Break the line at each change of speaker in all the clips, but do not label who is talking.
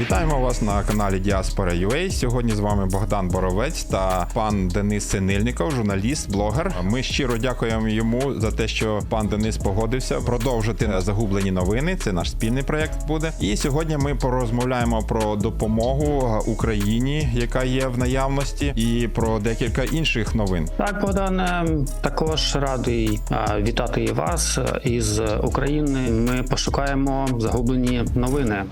Вітаємо вас на каналі Діаспора UA. Сьогодні з вами Богдан Боровець та пан Денис Синильников, журналіст, блогер. Ми щиро дякуємо йому за те, що пан Денис погодився продовжити загублені новини. Це наш спільний проект буде. І сьогодні ми порозмовляємо про допомогу Україні, яка є в наявності, і про декілька інших новин.
Так, Богдане, також радий вітати вас е, із України. Ми пошукаємо загублені новини.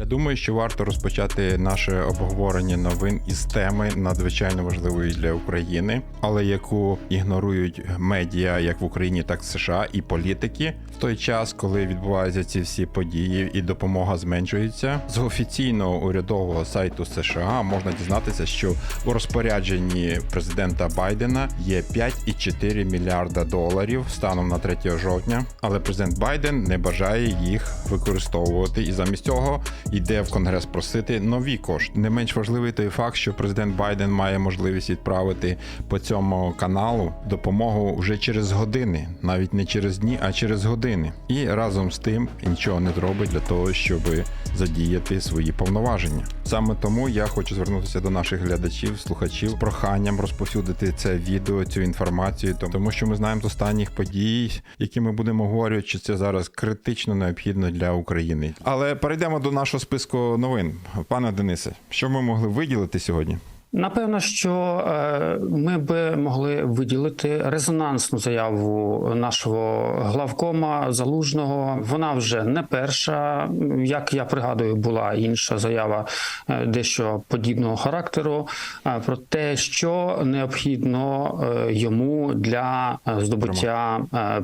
Я думаю, що варто розпочати наше обговорення новин із теми надзвичайно важливої для України, але яку ігнорують медіа як в Україні, так і США і політики в той час, коли відбуваються ці всі події і допомога зменшується. З офіційного урядового сайту США можна дізнатися, що у розпорядженні президента Байдена є 5,4 мільярда доларів станом на 3 жовтня, але президент Байден не бажає їх використовувати і замість цього йде в конгрес просити нові кошти. Не менш важливий той факт, що президент Байден має можливість відправити по цьому каналу допомогу вже через години, навіть не через дні, а через години. І разом з тим нічого не зробить для того, щоб задіяти свої повноваження. Саме тому я хочу звернутися до наших глядачів, слухачів з проханням розповсюдити це відео, цю інформацію, тому що ми знаємо з останніх подій, які ми будемо говорити, що це зараз критично необхідно для України. Але перейдемо до нашого списку новин. Пане Денисе, що ми могли виділити сьогодні?
Напевно, що е, ми би могли виділити резонансну заяву нашого главкома залужного. Вона вже не перша. Як я пригадую, була інша заява е, дещо подібного характеру е, про те, що необхідно йому для здобуття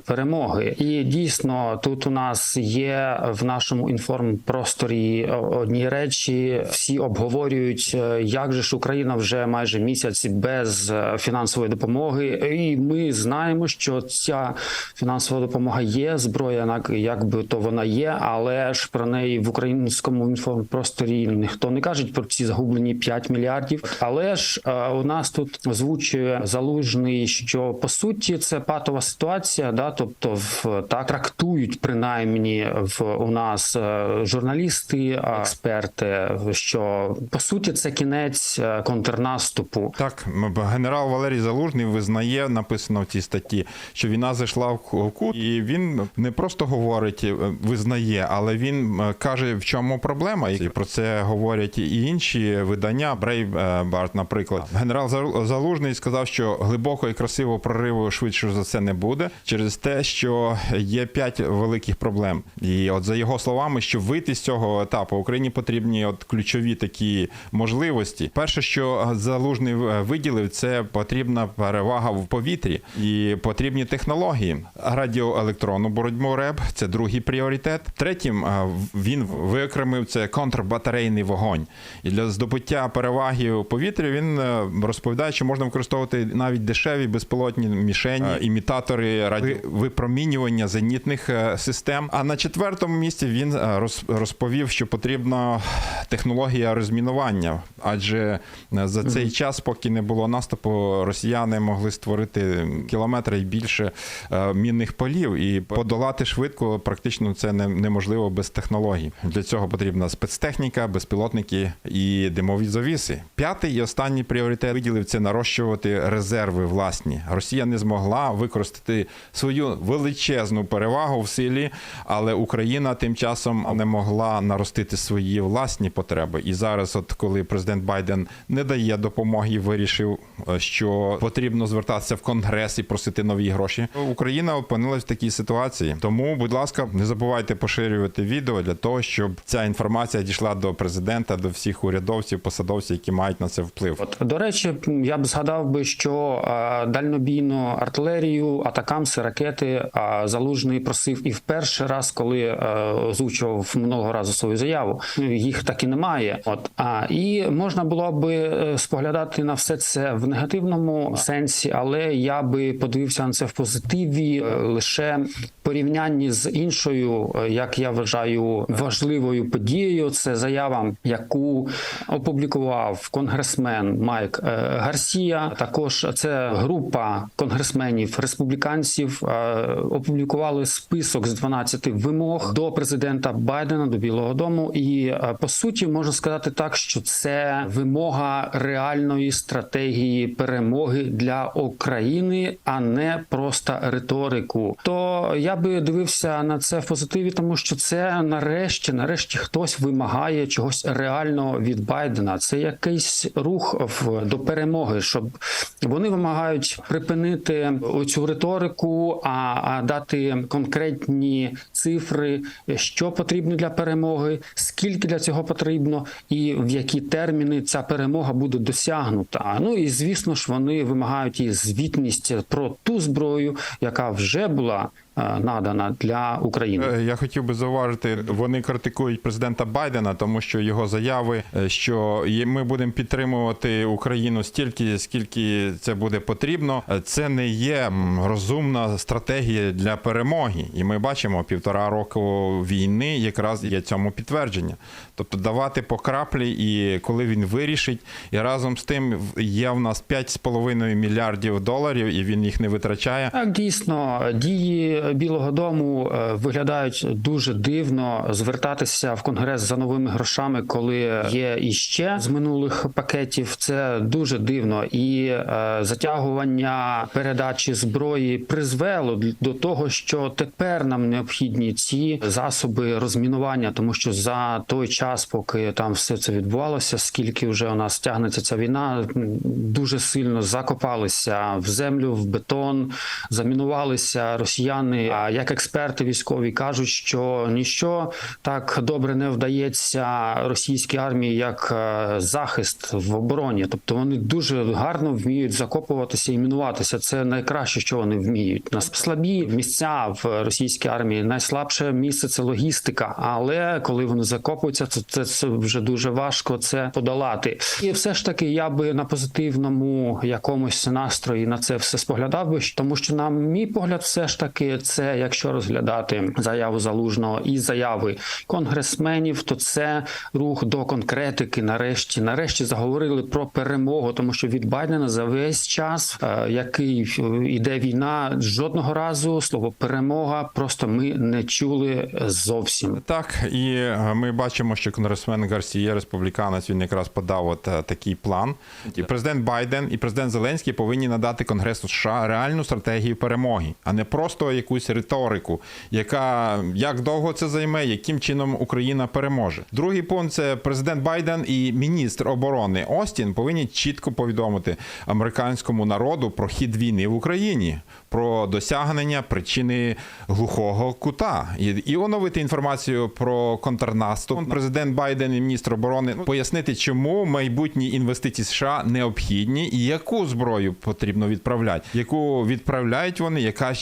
перемоги. І дійсно, тут у нас є в нашому інформпросторі одні речі. Всі обговорюють, як же ж Україна вже майже місяць без е, фінансової допомоги, і ми знаємо, що ця фінансова допомога є. Зброя як- як би то вона є, але ж про неї в українському інформпросторі ніхто не каже про ці загублені 5 мільярдів. Але ж е, у нас тут озвучує залужний, що по суті це патова ситуація, да, тобто в так трактують принаймні в у нас е, журналісти, експерти, що по суті це кінець е, контрнаступу.
Так, генерал Валерій Залужний визнає, написано в цій статті, що війна зайшла в кут, і він не просто говорить, е, визнає, але він каже, в чому проблема. І про це говорять і інші видання. Брейбарт, наприклад, генерал Залужний сказав, що глибокого і красивого прориву швидше за це не буде, через те, що є п'ять великих проблем. І от за його словами, щоб вийти з цього етапу, Україні потрібні от ключові такі можливості. Перше, що залужний е, виділив, це потрібна перевага в повітрі і потрібні технології. Радіоелектронну боротьбу РЕБ це другий пріоритет. Третім е, він виокремив це контрбатарейний вогонь. І для здобуття переваги у повітрі він е, розповідає, що можна використовувати навіть дешеві безпілотні мішені, імітатори радіовипромінювання зенітних систем. А на четвертому місці він розповів, що потрібна технологія розмінування, адже за цей час, поки не було наступу, росіяни могли створити кілометри і більше е, мінних полів і подолати швидко. Практично це неможливо без технологій. Для цього потрібна спецтехніка, безпілотники і димові завіси. П'ятий і останній пріоритет виділив це нарощувати резерви власні. Росія не змогла використати свою величезну перевагу в силі, але Україна тим часом не могла наростити свої власні потреби. І зараз, от коли президент Байден не дає допомоги, вирішив, е, що потрібно звертатися в конгрес і просити нові гроші. Україна опинилась в такій ситуації. Тому, будь ласка, не забувайте поширювати відео для того, щоб ця інформація дійшла до президента, до всіх урядовців, посадовців, які мають на це вплив.
От до речі, я б згадав би, що е, дальнобійну артилерію, атакамси, ракети е, залужний просив і в перший раз, коли озвучував минулого разу свою заяву. Їх так і немає. От а і можна було би споглядати на все це в негативному сенсі, але я би подивився на це в позитиві е, лише порівнянні з іншою, е, як я вважаю, важливою подією. Це заява, яку опублікував конгресмен Майк е, Гарсія. Також це група конгресменів республіканців е, опублікували список з 12 вимог до президента Байдена до Білого Дому. І е, по суті можна сказати так, що це вимога реальної стратегії перемоги для України, а не просто риторику. То я би дивився на це в позитиві, тому що це нарешті, нарешті, хтось вимагає чогось реального від Байдена. Це якийсь рух в до перемоги, щоб вони вимагають припинити оцю риторику, а, а дати конкретні цифри, що потрібно для перемоги, скільки для цього потрібно, і в які терміни ця перемога буде досягнута. Ну і звісно ж, вони вимагають і звітність про ту зброю, яка вже була надана для України.
Е, Я хотів би зауважити, вони критикують президента Байдена, тому що його заяви, е, що ми будемо підтримувати Україну стільки, скільки це буде потрібно. е, Це не є розумна стратегія для перемоги. І ми бачимо півтора року війни, якраз є цьому підтвердження. Тобто давати по краплі, і коли він вирішить, і разом з тим є в нас 5,5 мільярдів доларів, і він їх не витрачає.
Так, дійсно, дії Білого Дому е, виглядають дуже дивно звертатися в конгрес за новими грошами, коли є іще з минулих пакетів. Це дуже дивно, і е, затягування передачі зброї призвело до того, що тепер нам необхідні ці засоби розмінування, тому що за той час, поки там все це відбувалося, скільки вже у нас тягнеться ця війна, дуже сильно закопалися в землю, в бетон, замінувалися росіяни. А як експерти військові кажуть, що ніщо так добре не вдається російській армії, як е, захист в обороні. Тобто вони дуже гарно вміють закопуватися і мінуватися. Це найкраще, що вони вміють. Нас слабі місця в російській армії. Найслабше місце це логістика. Але коли вони закопуються, то це, це вже дуже важко це подолати. І все ж таки, я би на позитивному якомусь настрої на це все споглядав би, тому що, на мій погляд, все ж таки, це якщо розглядати заяву залужного і заяви конгресменів, то це рух до конкретики. Нарешті, нарешті заговорили про перемогу, тому що від Байдена за весь час, е, який е, іде війна, жодного разу слово перемога просто ми не чули зовсім.
Так, і е, ми бачимо, що конгресмен Гарсія, республіканець, він якраз подав от е, такий план. І президент Байден і президент Зеленський повинні надати Конгресу США реальну стратегію перемоги, а не просто якусь риторику, яка як довго це займе, яким чином Україна переможе. Другий пункт це президент Байден і міністр оборони Остін повинні чітко повідомити американському народу про хід війни в Україні, про досягнення причини глухого кута і, і оновити інформацію про контрнаступ. Президент Байден і міністр оборони ну, пояснити, чому майбутні інвестиції США необхідні і яку зброю потрібно відправляти, яку відправляють вони, яка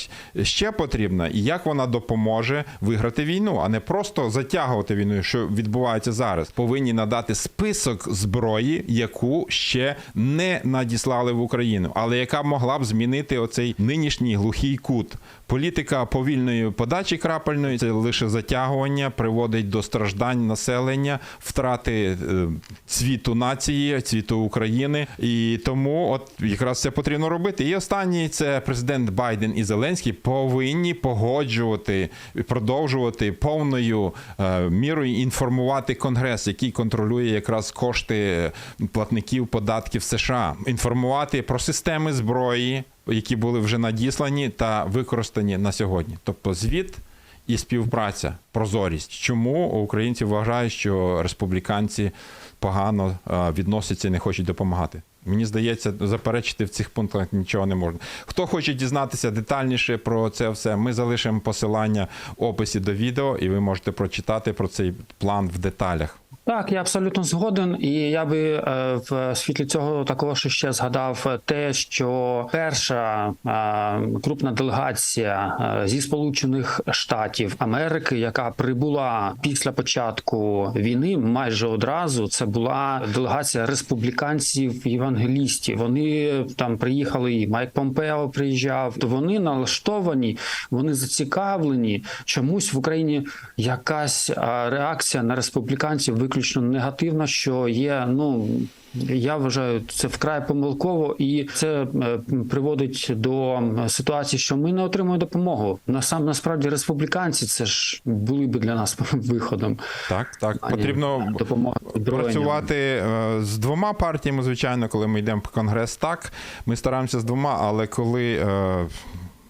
ще потрібна, і як вона допоможе виграти війну, а не просто затягувати війну, що відбувається зараз. Повинні надати список зброї, яку ще не надіслали в Україну, але яка могла б змінити оцей нинішній глухий кут. Політика повільної подачі крапельної це лише затягування, приводить до страждань населення, втрати е, цвіту нації, цвіту України. І тому, от якраз це потрібно робити. І останній це президент Байден і Зеленський повинні погоджувати, продовжувати повною е, мірою інформувати Конгрес, який контролює якраз кошти платників податків США, інформувати про системи зброї, які були вже надіслані та використані на сьогодні. Тобто звіт і співпраця, прозорість. Чому українці вважають, що республіканці погано е, відносяться і не хочуть допомагати? Мені здається, заперечити в цих пунктах нічого не можна. Хто хоче дізнатися детальніше про це все, ми залишимо посилання в описі до відео, і ви можете прочитати про цей план в деталях.
Так, я абсолютно згоден, і я би е, в світлі цього також ще згадав те, що перша е, крупна делегація е, зі Сполучених Штатів Америки, яка прибула після початку війни, майже одразу це була делегація республіканців євангелістів. Вони там приїхали, і Майк Помпео приїжджав. То вони налаштовані, вони зацікавлені. Чомусь в Україні якась реакція на республіканців виключно негативна, що є ну. Я вважаю це вкрай помилково, і це е, приводить до ситуації, що ми не отримуємо допомогу. Насам насправді республіканці це ж були би для нас виходом.
Так, так.
а
Потрібно
допомога
працювати е, з двома партіями, звичайно, коли ми йдемо в конгрес, так ми стараємося з двома, але коли.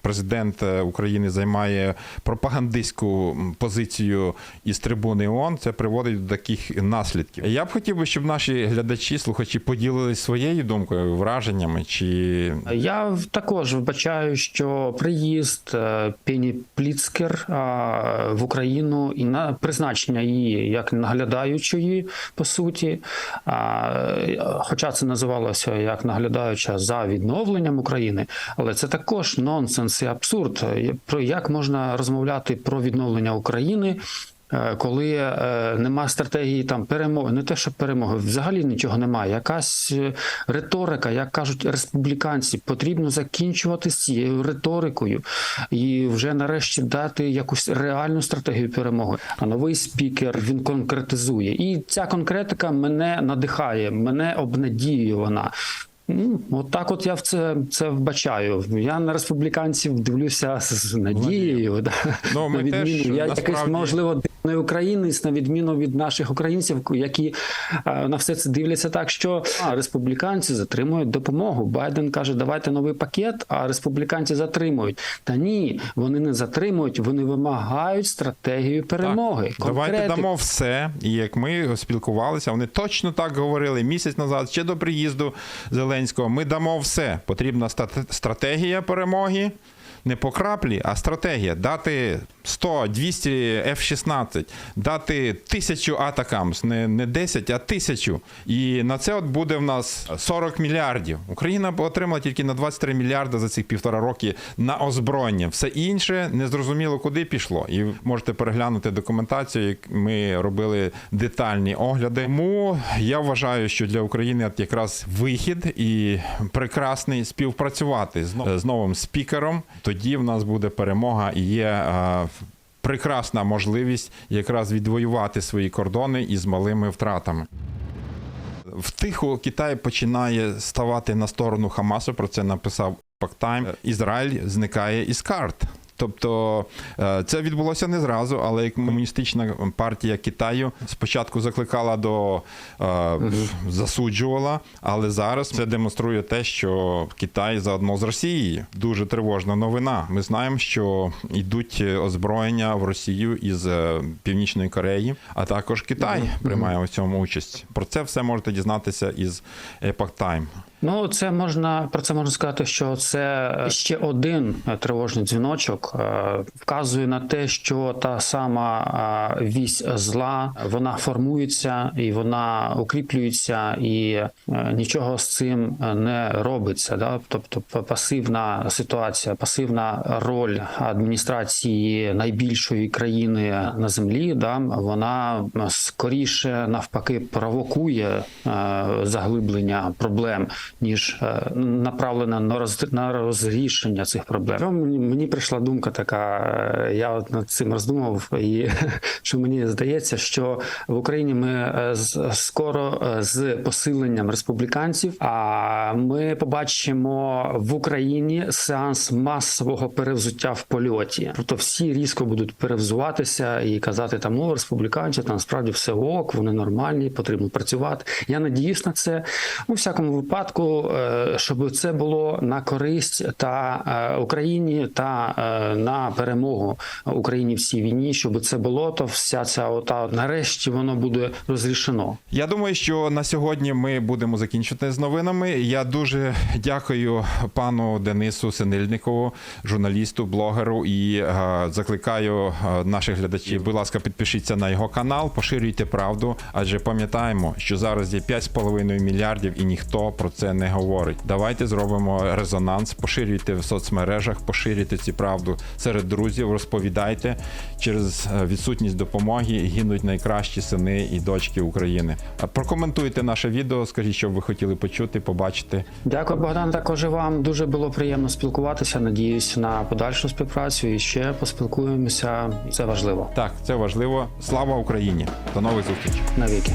Е, Президент е, України займає пропагандистську позицію із трибуни ООН, це приводить до таких наслідків. Я б хотів би, щоб наші глядачі, слухачі поділились своєю думкою, враженнями чи
Я також вбачаю, що приїзд е, Пені Пліцкер в Україну і на призначення її як наглядаючої по суті. Е, Хоча це називалося як наглядаюча за відновленням України, але це також нонсенс і абсурд. Е, Про як можна розмовляти про відновлення України? е, Коли е, нема стратегії там перемоги, не те, що перемоги, взагалі нічого немає. Якась риторика, як кажуть республіканці, потрібно закінчувати з цією риторикою і вже нарешті дати якусь реальну стратегію перемоги. А новий спікер він конкретизує. І ця конкретика мене надихає, мене обнадіює вона. Ну, от так от я в це, це вбачаю. Я на республіканців дивлюся з надією. Да.
Ну, ми теж,
я
насправді-
якийсь, можливо, дивний українець, на відміну від наших українців, які е, на все це дивляться так, що а, республіканці затримують допомогу. Байден каже, давайте новий пакет, а республіканці затримують. Та ні, вони не затримують, вони вимагають стратегію перемоги.
Так, давайте дамо все. І як ми спілкувалися, вони точно так говорили місяць назад, ще до приїзду Зеленського. Ми дамо все. Потрібна стратегія перемоги. Не по краплі, а стратегія. Дати 100, 200 F-16, дати тисячу атакамс, не, не 10, а тисячу. І на це от буде в нас 40 мільярдів. Україна отримала тільки на 23 мільярди за цих півтора роки на озброєння. Все інше незрозуміло куди пішло. І можете переглянути документацію. як Ми робили детальні огляди. Тому я вважаю, що для України от якраз вихід і прекрасний співпрацювати з нов- з новим спікером. Тоді в нас буде перемога і є. Прекрасна можливість якраз відвоювати свої кордони із малими втратами. Втиху Китай починає ставати на сторону Хамасу. Про це написав Пактайм. Ізраїль зникає із карт. Тобто е, це відбулося не зразу, але комуністична партія Китаю спочатку закликала до е, засуджувала, але зараз це демонструє те, що Китай заодно з Росією. Дуже тривожна новина. Ми знаємо, що йдуть озброєння в Росію із е, Північної Кореї, а також Китай приймає у цьому участь. Про це все можете дізнатися із Epoch Time.
Ну, це можна про це можна сказати, що це ще один е, тривожний дзвіночок е, вказує на те, що та сама е, вісь зла вона формується і вона укріплюється, і е, нічого з цим е, не робиться. Да? Тобто пасивна ситуація, пасивна роль адміністрації найбільшої країни на землі, да, вона скоріше навпаки провокує е, заглиблення проблем, ніж е, направлена на роз на розрішення цих проблем. Що Мені, прийшла думка така. е, Я от над цим роздумав, і що мені здається, що в Україні ми е, скоро з посиленням республіканців, а ми побачимо в Україні сеанс масового перевзуття в польоті. Тобто всі різко будуть перевзуватися і казати там о, республіканці, там справді все ок, вони нормальні, потрібно працювати. Я надіюсь на це. У всякому випадку. Випадку, е, щоб це було на користь та е, Україні та е, на перемогу Україні в цій війні. Щоб це було, то вся ця ота нарешті воно буде розрішено.
Я думаю, що на сьогодні ми будемо закінчувати з новинами. Я дуже дякую пану Денису Синильникову, журналісту, блогеру, і закликаю наших глядачів. Будь ласка, підпишіться на його канал, поширюйте правду. Адже пам'ятаємо, що зараз є 5,5 мільярдів, і ніхто про це не говорить. Давайте зробимо резонанс, поширюйте в соцмережах, поширюйте цю правду серед друзів, розповідайте через е, відсутність допомоги гинуть найкращі сини і дочки України. Прокоментуйте наше відео, скажіть, що ви хотіли почути, побачити.
Дякую, Богдан. Також і вам дуже було приємно спілкуватися. Надіюсь на подальшу співпрацю і ще поспілкуємося. Це важливо
Так, це важливо. Слава Україні! До нових зустрічей!
навіки.